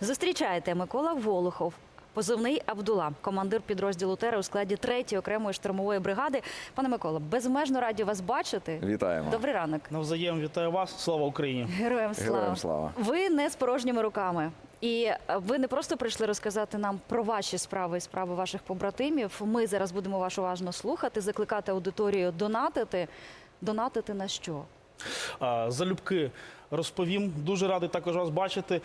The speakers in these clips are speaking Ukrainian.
Зустрічайте Микола Волохов. Позивний Абдула, командир підрозділу Тера у складі 3-ї окремої штурмової бригади. Пане Миколо, безмежно раді вас бачити. Вітаємо. Добрий ранок. Навзаєм вітаю вас. Слава Україні. Героям слава. Героям слава. Ви не з порожніми руками. І е, ви не просто прийшли розказати нам про ваші справи і справи ваших побратимів. Ми зараз будемо вас уважно слухати, закликати аудиторію донатити. Донатити на що? А, Залюбки розповім. Дуже радий також вас бачити.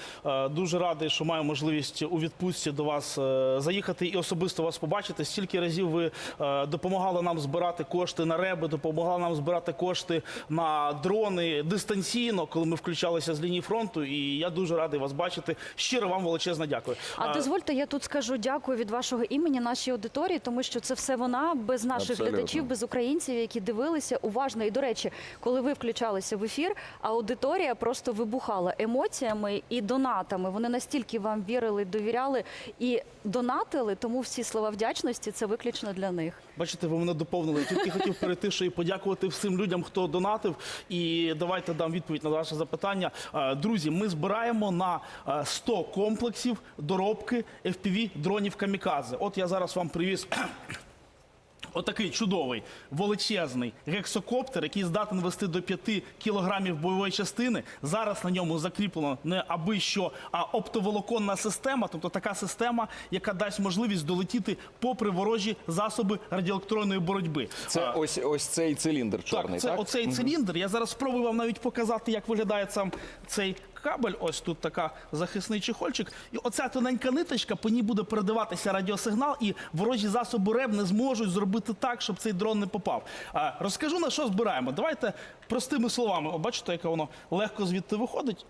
Дуже радий, що маю можливість у відпустці до вас е, заїхати і особисто вас побачити. Стільки разів ви е, допомагали нам збирати кошти на реби, допомагали нам збирати кошти на дрони дистанційно, коли ми включалися з лінії фронту. І я дуже радий вас бачити. Щиро вам величезне дякую. А дозвольте, я тут скажу дякую від вашого імені нашій аудиторії, тому що це все вона без наших Абсолютно. глядачів, без українців, які дивилися уважно. І до речі, коли ви включалися в ефір, аудиторія просто вибухала емоціями і донатами. Вони настільки вам вірили, довіряли і донатили, тому всі слова вдячності це виключно для них. Бачите, ви мене доповнили. Я Тільки хотів перейти ще і подякувати всім людям, хто донатив. І давайте дам відповідь на ваше запитання. Друзі, ми збираємо на е, 100 комплексів доробки FPV дронів камікадзе. От я зараз вам привіз. Отакий чудовий, величезний гексокоптер, який здатен вести до 5 кілограмів бойової частини. Зараз на ньому закріплено не аби що, а оптоволоконна система, тобто така система, яка дасть можливість долетіти попри ворожі засоби радіоелектронної боротьби. Це А, ось ось цей циліндр чорний, так, так? це оцей циліндр. Я зараз спробую вам навіть показати, як виглядає сам цей кабель. Ось тут така захисний чехольчик. І оця тоненька ниточка, по ній буде передаватися радіосигнал, і ворожі засоби РЕБ не зможуть зробити так, щоб цей дрон не попав. А, розкажу на що збираємо. Давайте простими словами. О, бачите, яке воно легко звідти виходить.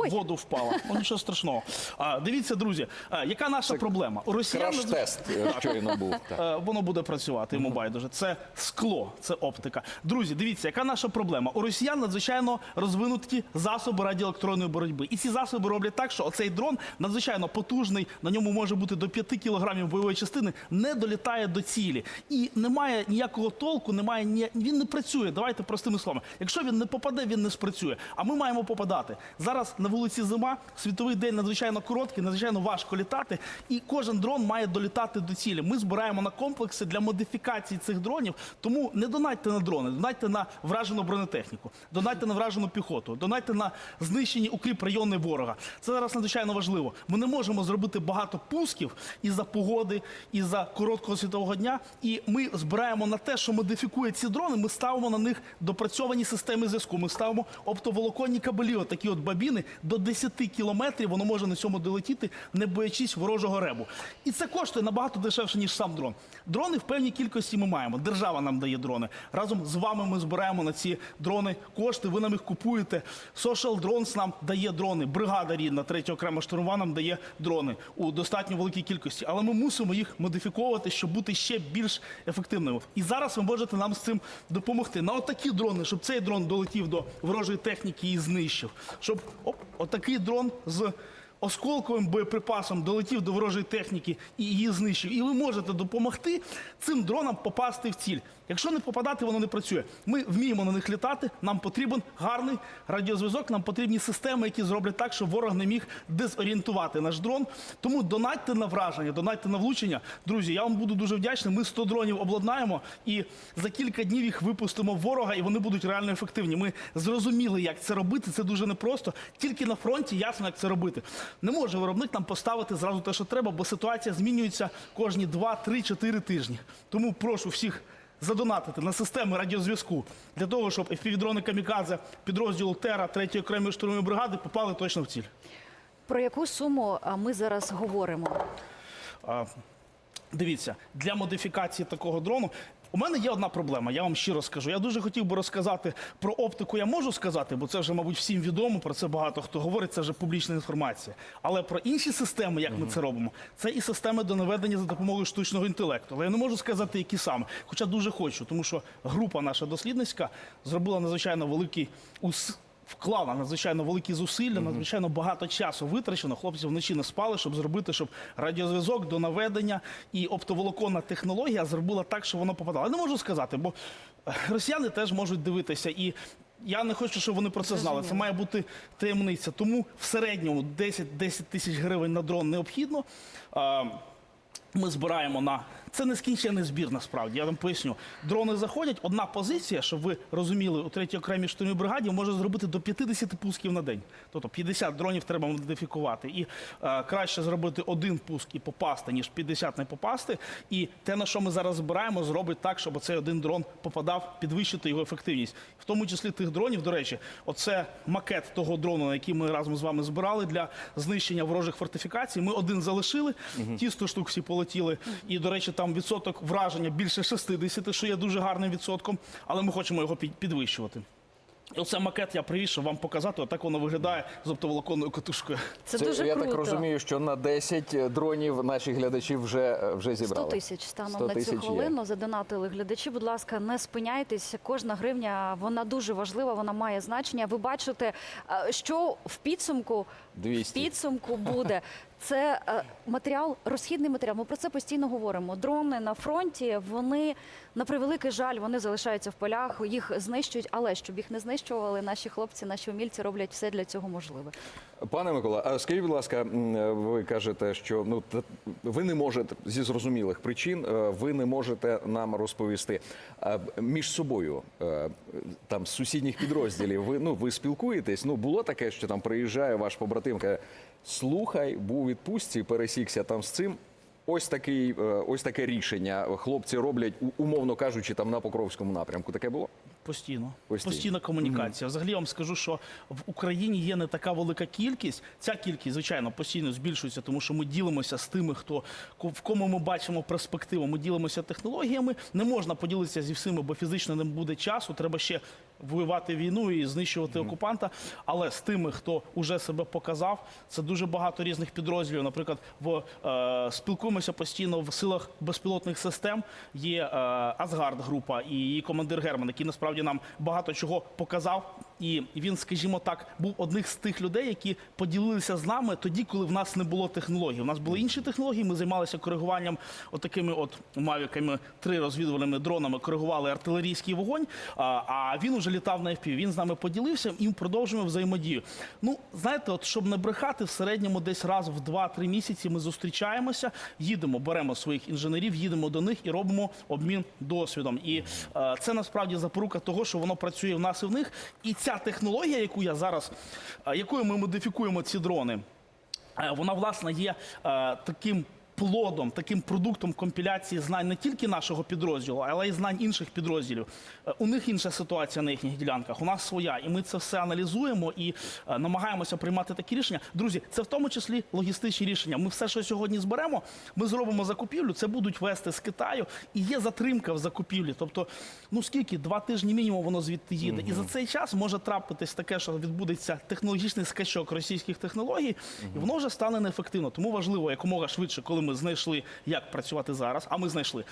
Ой. Воду впала. Ну нічого страшного. А, дивіться, друзі, а, яка наша проблема? У росіян Краш-тест щойно був. Так. Е, воно буде працювати, йому байдуже. Це скло, це оптика. Друзі, дивіться, яка наша проблема. У росіян надзвичайно розвинуті засоби радіоелектронної боротьби. І ці засоби роблять так, що оцей дрон надзвичайно потужний, на ньому може бути до 5 кілограмів бойової частини, не долітає до цілі. І немає ніякого толку, немає ні... він не працює. Давайте простими словами. Якщо він не попаде, він не спрацює. А ми маємо попадати. Зараз на вулиці зима, світовий день надзвичайно короткий, надзвичайно важко літати, і кожен дрон має долітати до цілі. Ми збираємо на комплекси для модифікації цих дронів. Тому не донатьте на дрони, донатьте на вражену бронетехніку, донатьте на вражену піхоту, донатьте на знищені укріп райони ворога. Це зараз надзвичайно важливо. Ми не можемо зробити багато пусків із-за погоди, із-за короткого світового дня. І ми збираємо на те, що модифікує ці дрони. Ми ставимо на них допрацьовані системи зв'язку. Ми ставимо оптоволоконні кабелі, отакі от бабіни до 10 кілометрів. Воно може на цьому долетіти, не боячись ворожого ребу. І це коштує набагато дешевше ніж сам дрон. Дрони в певній кількості ми маємо. Держава нам дає дрони. Разом з вами ми збираємо на ці дрони кошти. Ви нам їх купуєте. Social Drones нам дає дрони. Бригада рідна, третя окрема штурмова нам дає дрони у достатньо великій кількості. Але ми мусимо їх модифіковувати, щоб бути ще більш ефективними. І зараз ви можете нам з цим допомогти. На отакі дрони, щоб цей дрон долетів до ворожої техніки і знищив. Щоб оп, отакий дрон з осколковим боєприпасом долетів до ворожої техніки і її знищив. І ви можете допомогти цим дронам попасти в ціль. Якщо не попадати, воно не працює. Ми вміємо на них літати. Нам потрібен гарний радіозв'язок. Нам потрібні системи, які зроблять так, щоб ворог не міг дезорієнтувати наш дрон. Тому донатьте на враження, донатьте на влучення. Друзі, я вам буду дуже вдячний. Ми 100 дронів обладнаємо і за кілька днів їх випустимо в ворога, і вони будуть реально ефективні. Ми зрозуміли, як це робити. Це дуже непросто. Тільки на фронті ясно, як це робити. Не може виробник нам поставити зразу те, що треба, бо ситуація змінюється кожні 2, 3, 4 тижні. Тому прошу всіх. Задонатити на системи радіозв'язку для того, щоб FPV-дрони Камікадзе підрозділу Тера 3 окремої штурмової бригади попали точно в ціль. Про яку суму а, ми зараз говоримо? А, Дивіться, для модифікації такого дрону. У мене є одна проблема, я вам щиро скажу. Я дуже хотів би розказати про оптику. Я можу сказати, бо це вже, мабуть, всім відомо. Про це багато хто говорить. Це вже публічна інформація. Але про інші системи, як ми це робимо, це і системи до наведення за допомогою штучного інтелекту. Але я не можу сказати, які саме. Хоча дуже хочу, тому що група наша дослідницька зробила надзвичайно великий ус. Вклала надзвичайно великі зусилля, надзвичайно багато часу витрачено. Хлопці вночі не спали, щоб зробити, щоб радіозв'язок до наведення і оптоволоконна технологія зробила так, що воно попадало. Я не можу сказати, бо е, росіяни теж можуть дивитися і. Я не хочу, щоб вони про це знали. Це має бути таємниця. Тому в середньому 10-10 тисяч гривень на дрон необхідно. Ми збираємо на це нескінчений збір. Насправді я вам поясню. Дрони заходять. Одна позиція, щоб ви розуміли, у третій окремій штурмовій бригаді може зробити до 50 пусків на день. Тобто 50 дронів треба модифікувати. І е, краще зробити один пуск і попасти, ніж 50 не попасти. І те, на що ми зараз збираємо, зробить так, щоб цей один дрон попадав, підвищити його ефективність. В тому числі тих дронів, до речі, оце макет того дрону, на який ми разом з вами збирали для знищення ворожих фортифікацій. Ми один залишили, ті 100 штук всі полетіли. І, до речі, там відсоток враження більше 60, що є дуже гарним відсотком, але ми хочемо його під- підвищувати. І оце макет я привіз, щоб вам показати, отак воно виглядає з оптоволоконною катушкою. Це, дуже я круто. так розумію, що на 10 дронів наші глядачі вже, вже 100 зібрали. тисяч станом 100 на цю тисяч є. хвилину задонатили глядачі. Будь ласка, не спиняйтесь. Кожна гривня вона дуже важлива, вона має значення. Ви бачите, е, що в підсумку 200. в підсумку буде. Це е, матеріал, розхідний матеріал. Ми про це постійно говоримо. Дрони на фронті, вони на превеликий жаль, вони залишаються в полях, їх знищують, але щоб їх не знищували, наші хлопці, наші умільці роблять все для цього можливе. Пане Микола, а скажіть, будь ласка, ви кажете, що ну ви не можете зі зрозумілих причин, е, ви не можете нам розповісти між собою е, там з сусідніх підрозділів. Ви ну ви спілкуєтесь? Ну було таке, що там приїжджає ваш побратим, каже, слухай, був у відпустці, пересікся там з цим. Ось такий, е, ось таке рішення. Хлопці роблять, умовно кажучи, там на Покровському напрямку. Таке було? Постійно. Постійно. Постійна комунікація. Взагалі я вам скажу, що в Україні є не така велика кількість. Ця кількість, звичайно, постійно збільшується, тому що ми ділимося з тими, хто в кому ми бачимо перспективу. Ми ділимося технологіями. Не можна поділитися зі всіми, бо фізично не буде часу. Треба ще воювати війну і знищувати окупанта. Але з тими, хто вже себе показав, це дуже багато різних підрозділів. Наприклад, в е, спілкуємося постійно в силах безпілотних систем. Є е, Асгард група і її командир Герман, який насправді нам багато чого показав. І він, скажімо так, був одним з тих людей, які поділилися з нами тоді, коли в нас не було технологій. У нас були інші технології. Ми займалися коригуванням отакими от мавіками, три розвідувальними дронами, коригували артилерійський вогонь. А, він уже літав на FPV. Він з нами поділився і продовжуємо взаємодію. Ну, знаєте, от щоб не брехати, в середньому десь раз в 2-3 місяці ми зустрічаємося, їдемо, беремо своїх інженерів, їдемо до них і робимо обмін досвідом. І е, це насправді запорука того, що воно працює в нас і в них. І ця технологія, яку я зараз, е, якою ми модифікуємо ці дрони, е, вона власне є е, таким. Плодом, таким продуктом компіляції знань не тільки нашого підрозділу, але й знань інших підрозділів. Е, У них інша ситуація на їхніх ділянках, у нас своя, і ми це все аналізуємо і е, намагаємося приймати такі рішення. Друзі, це в тому числі логістичні рішення. Ми все, що сьогодні зберемо, ми зробимо закупівлю. Це будуть вести з Китаю, і є затримка в закупівлі. Тобто, ну скільки два тижні мінімум воно звідти їде, і за цей час може трапитись таке, що відбудеться технологічний скачок російських технологій, і воно вже стане неефективно. Тому важливо якомога швидше, коли ми знайшли, як працювати зараз. А ми знайшли.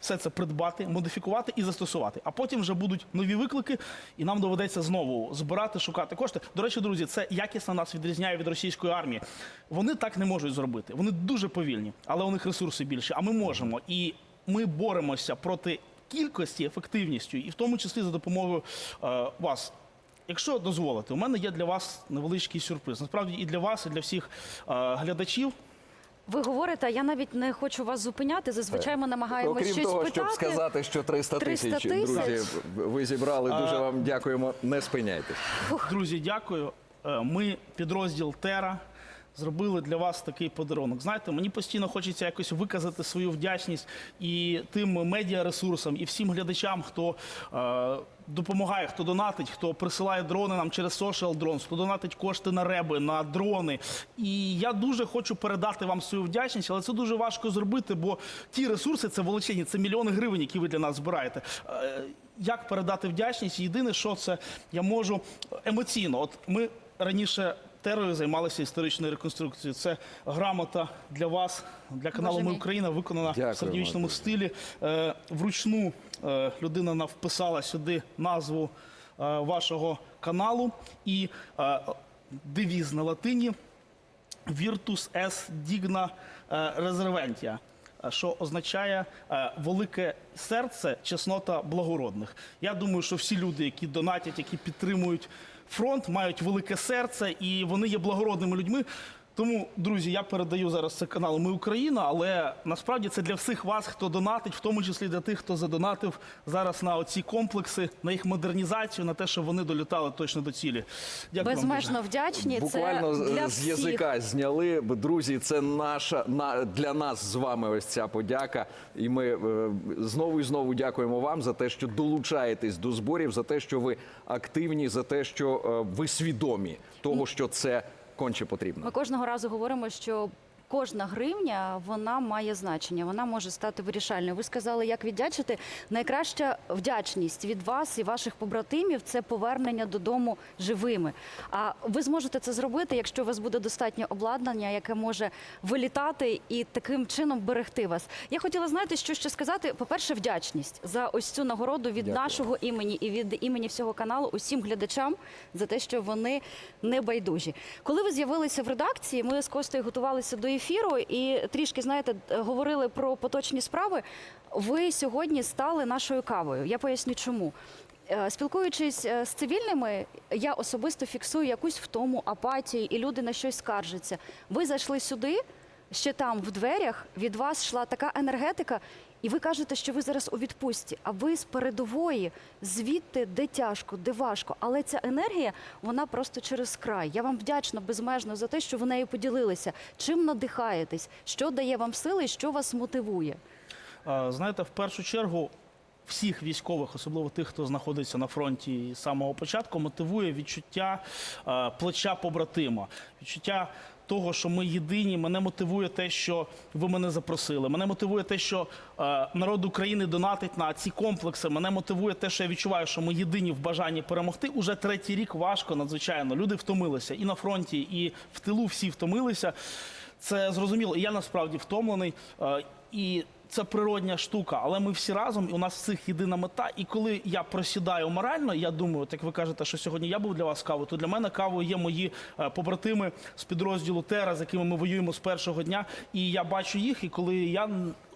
Все це придбати, модифікувати і застосувати. А потім вже будуть нові виклики, і нам доведеться знову збирати, шукати кошти. До речі, друзі, це якісно нас відрізняє від російської армії. Вони так не можуть зробити. Вони дуже повільні, але у них ресурси більші. А ми можемо. І ми боремося проти кількості ефективністю, і в тому числі за допомогою е, вас. Якщо дозволите, у мене є для вас невеличкий сюрприз. Насправді і для вас, і для всіх е, глядачів. Ви говорите, я навіть не хочу вас зупиняти. Зазвичай ми намагаємося Окрім щось того, питати. щоб сказати, що 300 300 тисяч, тисяч. друзі, ви зібрали. Дуже вам дякуємо. Не спиняйтесь. Друзі, дякую. Е, Ми, підрозділ Тера, зробили для вас такий подарунок. Знаєте, мені постійно хочеться якось виказати свою вдячність і тим медіаресурсам, і всім глядачам, хто е, допомагає, хто донатить, хто присилає дрони нам через Social Drones, хто донатить кошти на реби, на дрони. І я дуже хочу передати вам свою вдячність, але це дуже важко зробити, бо ті ресурси це величезні, це мільйони гривень, які ви для нас збираєте. Е, Як передати вдячність? Єдине, що це я можу емоційно. От ми раніше терою займалися історичною реконструкцією. Це грамота для вас, для каналу Ми. Україна, виконана Дякуємо в середньовічному дуже. стилі. Е, вручну е, людина нам вписала сюди назву е, вашого каналу і е, девіз на латині Virtus es digna reserventia. що означає велике серце, чеснота благородних. Я думаю, що всі люди, які донатять, які підтримують фронт, мають велике серце і вони є благородними людьми. Тому, друзі, я передаю зараз це каналу Ми Україна, але насправді це для всіх вас, хто донатить, в тому числі для тих, хто задонатив зараз на оці комплекси, на їх модернізацію, на те, щоб вони долітали точно до цілі. Дякую вам. Безмежно вдячні. Буквально це для з всіх. язика зняли. Друзі, це наша на для нас з вами ось ця подяка. І ми е, знову і знову дякуємо вам за те, що долучаєтесь до зборів, за те, що ви активні, за те, що е, ви свідомі того, що це конче потрібно. Ми кожного разу говоримо, що кожна гривня вона має значення, вона може стати вирішальною. Ви сказали, як віддячити. Найкраща вдячність від вас і ваших побратимів це повернення додому живими. А ви зможете це зробити, якщо у вас буде достатньо обладнання, яке може вилітати і таким чином берегти вас. Я хотіла знаєте, що ще сказати. По-перше, вдячність за ось цю нагороду від Дякую. нашого імені і від імені всього каналу усім глядачам за те, що вони не байдужі. Коли ви з'явилися в редакції, ми з Костею готувалися до ефіру і трішки, знаєте, говорили про поточні справи. Ви сьогодні стали нашою кавою. Я поясню, чому. Е, Спілкуючись е, з цивільними, я особисто фіксую якусь втому, апатію, і люди на щось скаржаться. Ви зайшли сюди, ще там в дверях від вас йшла така енергетика, і ви кажете, що ви зараз у відпустці, а ви з передової, звідти, де тяжко, де важко. Але ця енергія, вона просто через край. Я вам вдячна безмежно за те, що ви нею поділилися. Чим надихаєтесь, що дає вам сили що вас мотивує? Знаєте, в першу чергу всіх військових, особливо тих, хто знаходиться на фронті з самого початку, мотивує відчуття плеча побратима, відчуття. Того, що ми єдині, мене мотивує те, що ви мене запросили. Мене мотивує те, що е, народ України донатить на ці комплекси. Мене мотивує те, що я відчуваю, що ми єдині в бажанні перемогти. Уже третій рік важко, надзвичайно. Люди втомилися і на фронті, і в тилу всі втомилися. Це зрозуміло. І я насправді втомлений. Е, і це природня штука, але ми всі разом, і у нас всіх єдина мета. І коли я просідаю морально, я думаю, от як ви кажете, що сьогодні я був для вас кавою, то для мене кавою є мої е, побратими з підрозділу Тера, з якими ми воюємо з першого дня. І я бачу їх, і коли я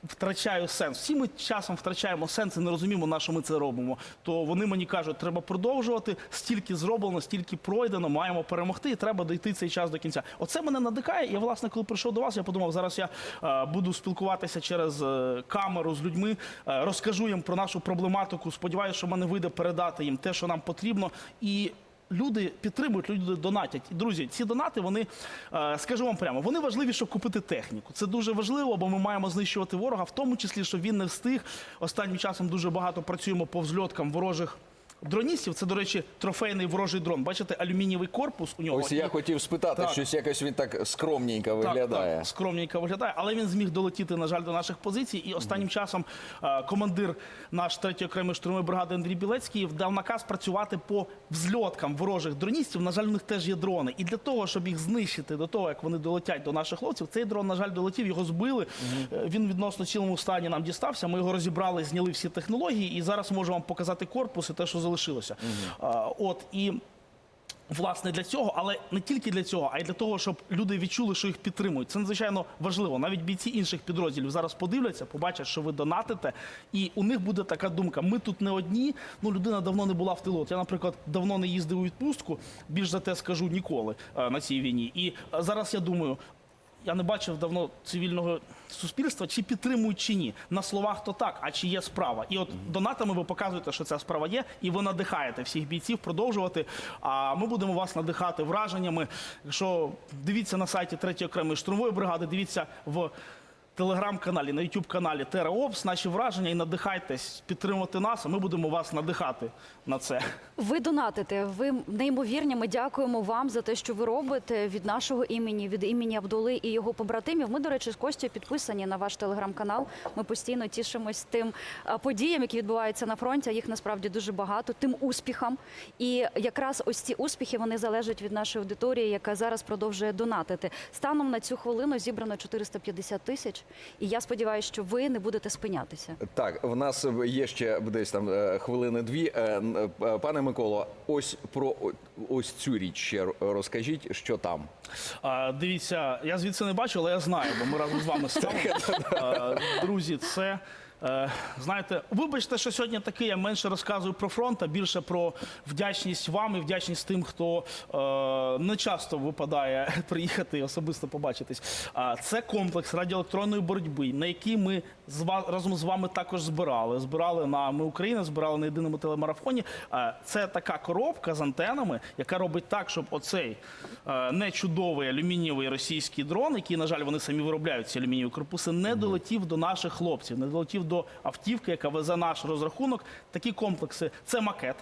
втрачаю сенс, всі ми часом втрачаємо сенс і не розуміємо, на що ми це робимо. То вони мені кажуть, треба продовжувати, стільки зроблено, стільки пройдено, маємо перемогти, і треба дойти цей час до кінця. Оце мене надихає. І власне, коли прийшов до вас, я подумав, зараз я е, буду спілкуватися через е, камеру з людьми, е, розкажу їм про нашу проблематику. Сподіваюся, що в мене вийде передати їм те, що нам потрібно. І Люди підтримують, люди донатять. І, друзі, ці донати, вони, е, скажу вам прямо, вони важливі, щоб купити техніку. Це дуже важливо, бо ми маємо знищувати ворога, в тому числі, щоб він не встиг. Останнім часом дуже багато працюємо по взльоткам ворожих дроністів. Це, до речі, трофейний ворожий дрон. Бачите, алюмінієвий корпус у нього. Ось я І- хотів спитати, Так. щось якось він так скромненько виглядає. Так, скромненько виглядає, але він зміг долетіти, на жаль, до наших позицій. І останнім часом е, командир наш 3-ї окремої штурмової бригади Андрій Білецький дав наказ працювати по взльоткам ворожих дроністів. На жаль, у них теж є дрони. І для того, щоб їх знищити до того, як вони долетять до наших хлопців, цей дрон, на жаль, долетів, його збили. Е, Він відносно цілому стані нам дістався. Ми його розібрали, зняли всі технології, і зараз можу вам показати корпус і те, що залишилося. А, От і. Власне для цього, але не тільки для цього, а й для того, щоб люди відчули, що їх підтримують. Це надзвичайно важливо. Навіть бійці інших підрозділів зараз подивляться, побачать, що ви донатите, і у них буде така думка: ми тут не одні. Ну людина давно не була в тилу. От я, наприклад, давно не їздив у відпустку. Більш за те скажу ніколи е, на цій війні. І е, зараз я думаю. Я не бачив давно цивільного суспільства, чи підтримують чи ні. На словах то так, а чи є справа. І от донатами ви показуєте, що ця справа є, і ви надихаєте всіх бійців продовжувати. А ми будемо вас надихати враженнями. Якщо дивіться на сайті 3 окремої штурмової бригади, дивіться в телеграм-каналі, на youtube каналі Тераопс наші враження і надихайтесь підтримувати нас, а ми будемо вас надихати на це. Ви донатите, ви неймовірні. Ми дякуємо вам за те, що ви робите від нашого імені, від імені Абдули і його побратимів. Ми, до речі, з Костю підписані на ваш телеграм-канал. Ми постійно тішимось тим подіям, які відбуваються на фронті. Їх насправді дуже багато, тим успіхам. І якраз ось ці успіхи вони залежать від нашої аудиторії, яка зараз продовжує донатити. Станом на цю хвилину зібрано 450 тисяч. І я сподіваюся, що ви не будете спинятися. Так, в нас є ще десь там е, хвилини дві. Е, е, Пане Миколо, ось про ось цю річ ще розкажіть, що там. А, дивіться, я звідси не бачу, але я знаю, бо ми разом з вами стали. Друзі, це. Е, Знаєте, вибачте, що сьогодні такий я менше розказую про фронт, а більше про вдячність вам і вдячність тим, хто е, не часто випадає приїхати і особисто побачитись. А це комплекс радіоелектронної боротьби, на який ми з ва- разом з вами також збирали. Збирали на ми Україна, збирали на єдиному телемарафоні. Це така коробка з антенами, яка робить так, щоб оцей е, нечудовий алюмінієвий російський дрон, який, на жаль, вони самі виробляють ці алюмінієві корпуси, не долетів до наших хлопців, не долетів до автівки, яка везе наш розрахунок. Такі комплекси це макет.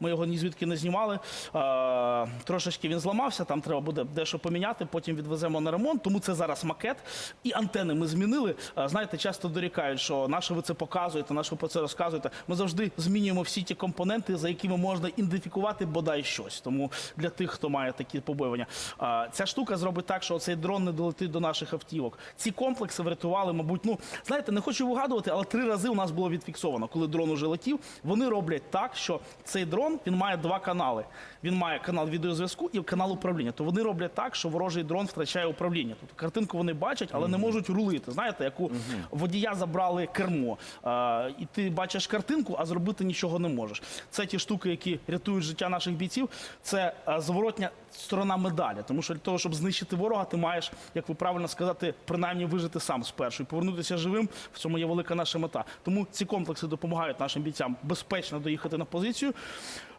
Ми його ні звідки не знімали. Е, трошечки він зламався, там треба буде дещо поміняти, потім відвеземо на ремонт. Тому це зараз макет. І антени ми змінили. Е, знаєте, часто дорікають, що наше ви це показуєте, наше ви про це розказуєте. Ми завжди змінюємо всі ті компоненти, за якими можна ідентифікувати бодай щось. Тому для тих, хто має такі побоювання, е, ця штука зробить так, що цей дрон не долетить до наших автівок. Ці комплекси врятували, мабуть, ну знаєте, не хочу вигадувати, але три рази у нас було відфіксовано, коли дрон уже летів. Вони роблять так, що цей дрон він має два канали. Він має канал відеозв'язку і канал управління. То вони роблять так, що ворожий дрон втрачає управління. Тобто картинку вони бачать, але не можуть рулити. Знаєте, як у водія забрали кермо. А, і ти бачиш картинку, а зробити нічого не можеш. Це ті штуки, які рятують життя наших бійців. Це а, зворотня сторона медалі. Тому що для того, щоб знищити ворога, ти маєш, як ви правильно сказати, принаймні вижити сам спершу і повернутися живим. В цьому є велика наша мета. Тому ці комплекси допомагають нашим бійцям безпечно доїхати на позицію.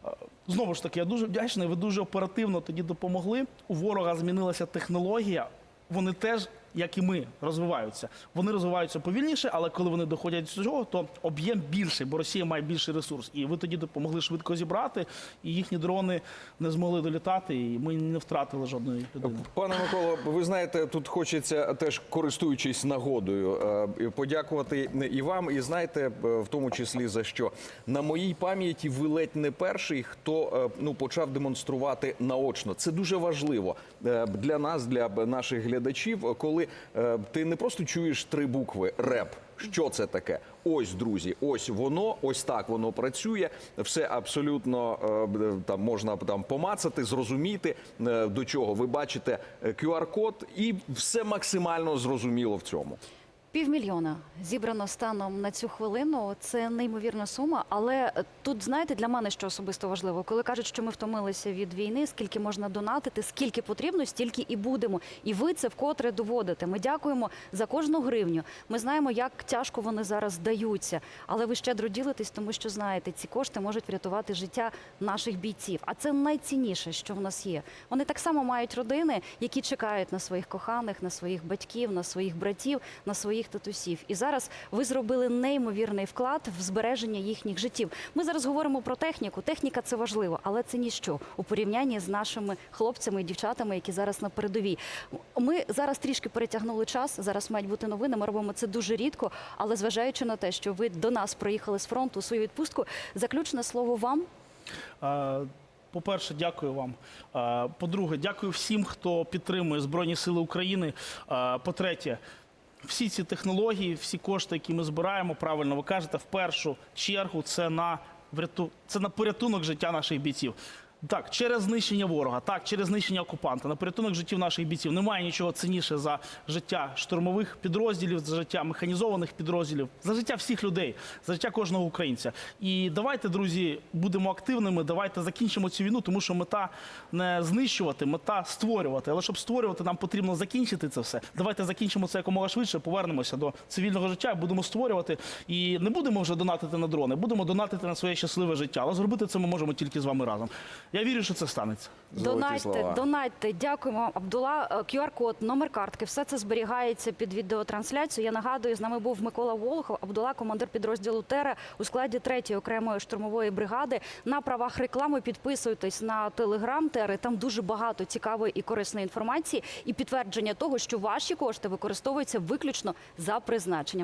Е, Знову ж таки, я дуже вдячний. Ви дуже оперативно тоді допомогли. У ворога змінилася технологія. Вони теж, як і ми, розвиваються. Вони розвиваються повільніше, але коли вони доходять до цього, то об'єм більший, бо Росія має більший ресурс. І ви тоді допомогли швидко зібрати, і їхні дрони не змогли долітати, і ми не втратили жодної людини. Пане Миколо, ви знаєте, тут хочеться теж користуючись нагодою, е, подякувати і вам, і знаєте, е, в тому числі за що на моїй пам'яті ви ледь не перший, хто е, ну почав демонструвати наочно. Це дуже важливо для нас, для наших глядачів, коли е, ти не просто чуєш три букви реп. Що це таке? Ось, друзі, ось воно, ось так воно працює. Все абсолютно е, там можна там помацати, зрозуміти е, до чого. Ви бачите QR-код, і все максимально зрозуміло в цьому. Півмільйона зібрано станом на цю хвилину. Це неймовірна сума. Але е, тут знаєте для мене, що особисто важливо, коли кажуть, що ми втомилися від війни, скільки можна донатити, скільки потрібно, стільки і будемо. І ви це вкотре доводите. Ми дякуємо за кожну гривню. Ми знаємо, як тяжко вони зараз даються. Але ви щедро ділитесь, тому що знаєте, ці кошти можуть врятувати життя наших бійців. А це найцінніше, що в нас є. Вони так само мають родини, які чекають на своїх коханих, на своїх батьків, на своїх братів, на своїх татусів. І зараз ви зробили неймовірний вклад в збереження їхніх життів. Ми зараз говоримо про техніку. Техніка це важливо, але це ніщо у порівнянні з нашими хлопцями і дівчатами, які зараз на передовій. Ми зараз трішки перетягнули час. Зараз мають бути новини. Ми робимо це дуже рідко, але зважаючи на те, що ви до нас приїхали з фронту у свою відпустку, заключне слово вам. По-перше, дякую вам. По-друге, дякую всім, хто підтримує Збройні Сили України. Е, По-третє, всі ці технології, всі кошти, які ми збираємо, правильно ви кажете, в першу чергу це на це на порятунок життя наших бійців. Так, через знищення ворога, так, через знищення окупанта, на порятунок життів наших бійців немає нічого цінніше за життя штурмових підрозділів, за життя механізованих підрозділів, за життя всіх людей, за життя кожного українця. І давайте, друзі, будемо активними. Давайте закінчимо цю війну, тому що мета не знищувати, мета створювати. Але щоб створювати, нам потрібно закінчити це все. Давайте закінчимо це якомога швидше, повернемося до цивільного життя, будемо створювати. І не будемо вже донатити на дрони, будемо донатити на своє щасливе життя. Але зробити це ми можемо тільки з вами разом. Я вірю, що це станеться. Золоті Донайте, слова. донайте. Дякуємо, вам, Абдула. Е, QR-код, номер картки, все це зберігається під відеотрансляцію. Я нагадую, з нами був Микола Волохов, Абдула, командир підрозділу Тера у складі 3-ї окремої штурмової бригади. На правах реклами підписуйтесь на телеграм Тери. Там дуже багато цікавої і корисної інформації і підтвердження того, що ваші кошти використовуються виключно за призначенням.